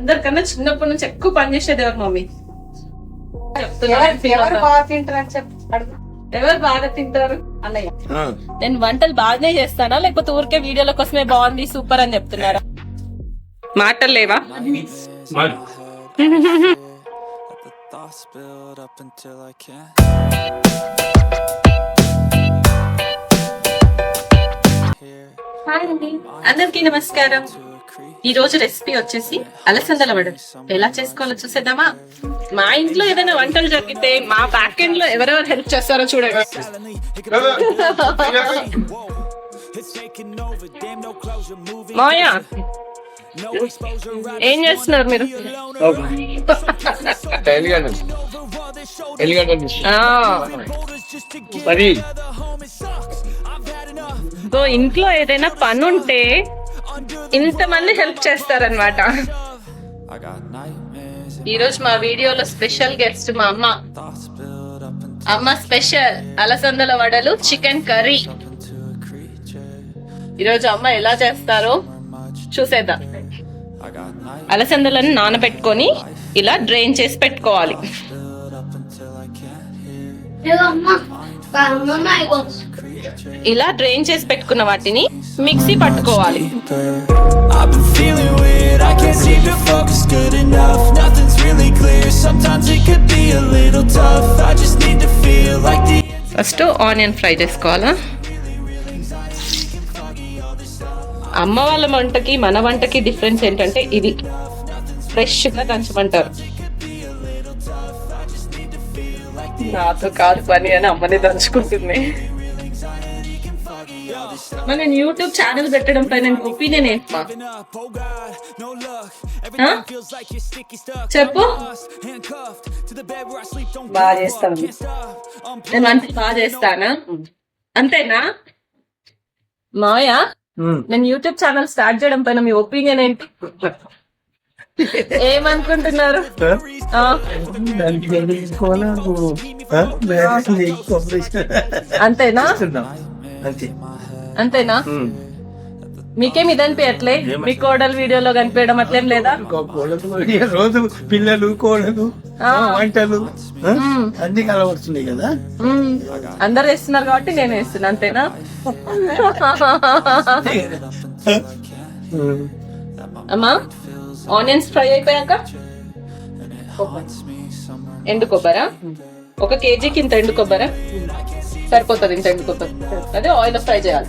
అందరికన్నా చిన్నప్పటి నుంచి ఎక్కువ పని చేసేది ఎవరు మమ్మీ? ఎవరు. బాగా తింటారని చెప్పి అడుగు. ఎవరు బాగా తింటారు? అన్నయ్య. నేను వంటలు బాగానే చేస్తానా? లేకపోతే ఊరికే వీడియోల కోసమే బాగుంది సూపర్ అని చెప్తున్నారా మాటలు లేవా? thoughts build up until I can't hi అండి. అందరికీ నమస్కారం. ఈ రోజు రెసిపీ వచ్చేసి అలసందల వడలు ఎలా చేసుకోవాలో చూసేద్దామా? మా ఇంట్లో ఏదైనా వంటలు జరిగితే మా బ్యాక్ ఎండ్లో ఎవరెవరు హెల్ప్ చేస్తారో మాయా. I ఏం చేస్తున్నారు మీరు? ఇంట్లో ఏదైనా పని ఉంటే ఇంతమంది హెల్ప్ చేస్తారనమాట I got nightmares and ఈ రోజు మా వీడియోలో స్పెషల్ గెస్ట్ మా అమ్మ. అమ్మ స్పెషల్ అలసందల వడలు chicken curry into a creature. ఈ రోజు అమ్మ ఎలా చేస్తారో చూసేద్దాం. అలసందలను నానబెట్టుకొని ఇలా డ్రైన్ చేసి పెట్టుకోవాలి. ఇలా డ్రైన్ చేసి పెట్టుకున్న వాటిని మిక్సీ పట్టుకోవాలి. ఫస్ట్ ఆనియన్ ఫ్రై చేసుకోవాలా? అమ్మ వాళ్ళ వంటకి మన వంటకి డిఫరెన్స్ ఏంటంటే ఇది ఫ్రెష్గా దంచమంటారు. నాతో కాదు పని అని అమ్మని దంచుకుంటుంది. మన యూట్యూబ్ ఛానల్ పెట్టడం పైన ఒపీనియన్ చెప్పు. బాగా చేస్తానా. అంతేనా? మాయా నేను యూట్యూబ్ ఛానల్ స్టార్ట్ చేయడం పైన మీ ఒపీనియన్ ఏంటి? ఏమనుకుంటున్నారు? అంతేనా? అంతేనా? మీకేం ఇది అనిపించట్లే మీ కోడలు వీడియోలో కనిపించడం అట్లేం లేదా? రోజు పిల్లలు కోడలు. వంటలు? అన్ని కలవడుతున్నాయి కదా. అందరు వేస్తున్నారు కాబట్టి నేను వేస్తున్నా అంతేనా. అమ్మా ఆనియన్స్ ఫ్రై అయిపోయాక ఎండు కొబ్బరా? ఒక కేజీకి ఇంత ఎండు కొబ్బరా? సరిపోతుంది ఇంత ఎండు కొబ్బరి. అదే ఆయిల్ ఫ్రై చేయాలి.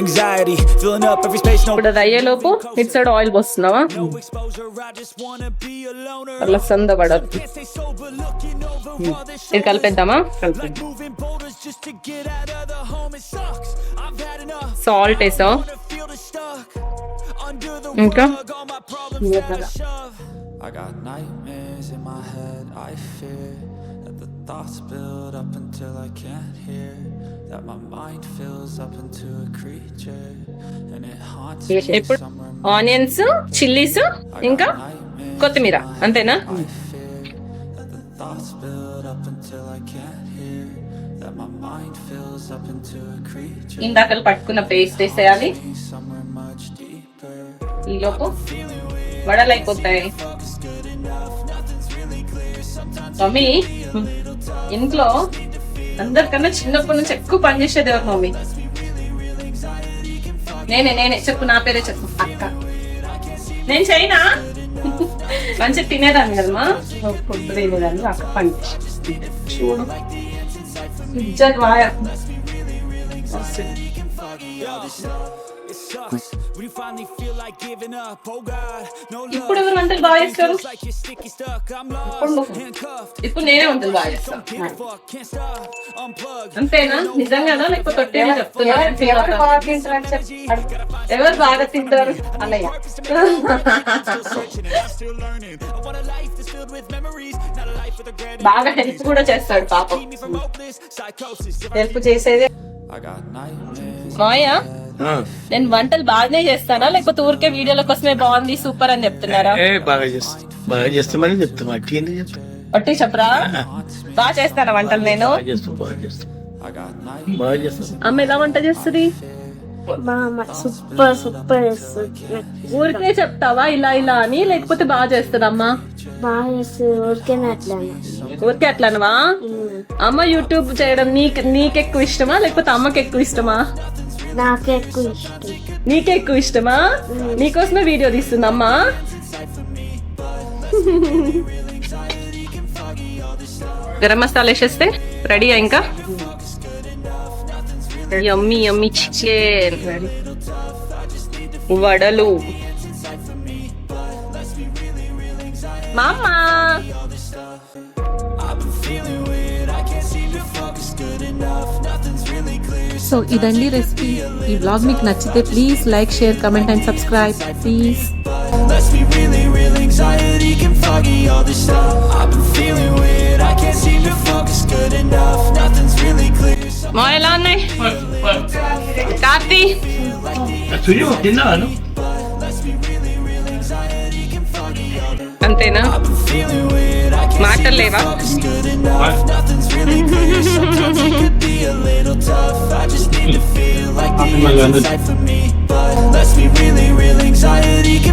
anxiety filling up every space no ఇప్పుడు అది అయ్యేలోపు ఇటు సైడ్ ఆయిల్ పోస్తున్నావా no exposure i just wanna be a loner అట్లా సంద పడదు ఇది కలిపేద్దామా సాల్ట్ వేసావు ఇంకా I got nightmares in my head I fear that the thoughts build up until I can't hear that my mind fills up into a creature and it haunts me onions chillies ఇంకా? కొత్తిమీర అంతేనా? ఇందాక పట్టుకున్న paste వేసేయాలి. ఈలోపు వడలైపోతాయి tummy ఇంట్లో అందరికన్నా చిన్నప్పటి నుంచి ఎక్కువ పని చేసేది ఎవరు మమ్మీ? నేనే నేనే. చెప్పు నా పేరే చెప్పు. అక్క. నేను చేయనా? మంచిగా తినేదాన్ని కదమ్మా. ఫుడ్ తినేదాన్ని అక్క పని. చూడు. ఇజ్జత్ వాయ. ఇప్పుడు ఎవరు వంటలు బాగా చేస్తారు ఇప్పుడు నేనే వంటలు బాగా చేస్తాను. అంతేనా నిజంగానా లేకపోతే తొట్టిగా చెప్తున్నా ఎవరు బాగా తింటారు అన్నయ్య. బాగా హెల్ప్ కూడా చేస్తాడు పాపం హెల్ప్ చేసేదే. మాయ. నేను వంటలు బాగానే చేస్తానా? లేకపోతే ఊరికే వీడియోల కోసమే బాగుంది సూపర్ అని చెప్తున్నారా? ఏ బాగా చేస్తా. బాగా చేస్తామని చెప్తా అట్టి ఎందుకు చెప్తా? ఒట్టి చెప్పరా? బాగా చేస్తానా వంటలు నేను? బాగా చేస్తా బాగా చేస్తా. I got nightmares. బాగా చేస్తా. అమ్మ ఎలా వంట చేస్తుంది? సూపర్ సూపర్ చేస్తుంది. ఊరికే చెప్తావా ఇలా ఇలా అని? లేకపోతే బాగా చేస్తుందమ్మా? ఊరికే అట్లనవా? అమ్మ యూట్యూబ్ చేయడం నీకు నీకెక్కువ ఇష్టమా? లేకపోతే అమ్మకి ఎక్కువ ఇష్టమా? నాకే ఎక్కువ ఇష్టం నీకే ఎక్కువ ఇష్టమా నీకోసమే వీడియో తీస్తుందమ్మా గరం మసాలా వేసేస్తే రెడీ ఇంకా? Yummy yummy chicken. వడలు. మామా. సో ఇదండి రెసిపీ ఈ బ్లాగ్ మీకు నచ్చితే please like share comment and subscribe please Let's be really real. Anxiety can foggy all this stuff. I've been feeling weird. I can't seem to focus good enough. Nothing's really clear. మా ఎలా ఉన్నాయి కార్తీ సుజీ తిన్నాను అంతేనా Feeling weird. I can't మాటలు లేవా good enough. Nothing's really clear. Sometimes it could be a little tough. I just need మాటలు లేవా Let's be.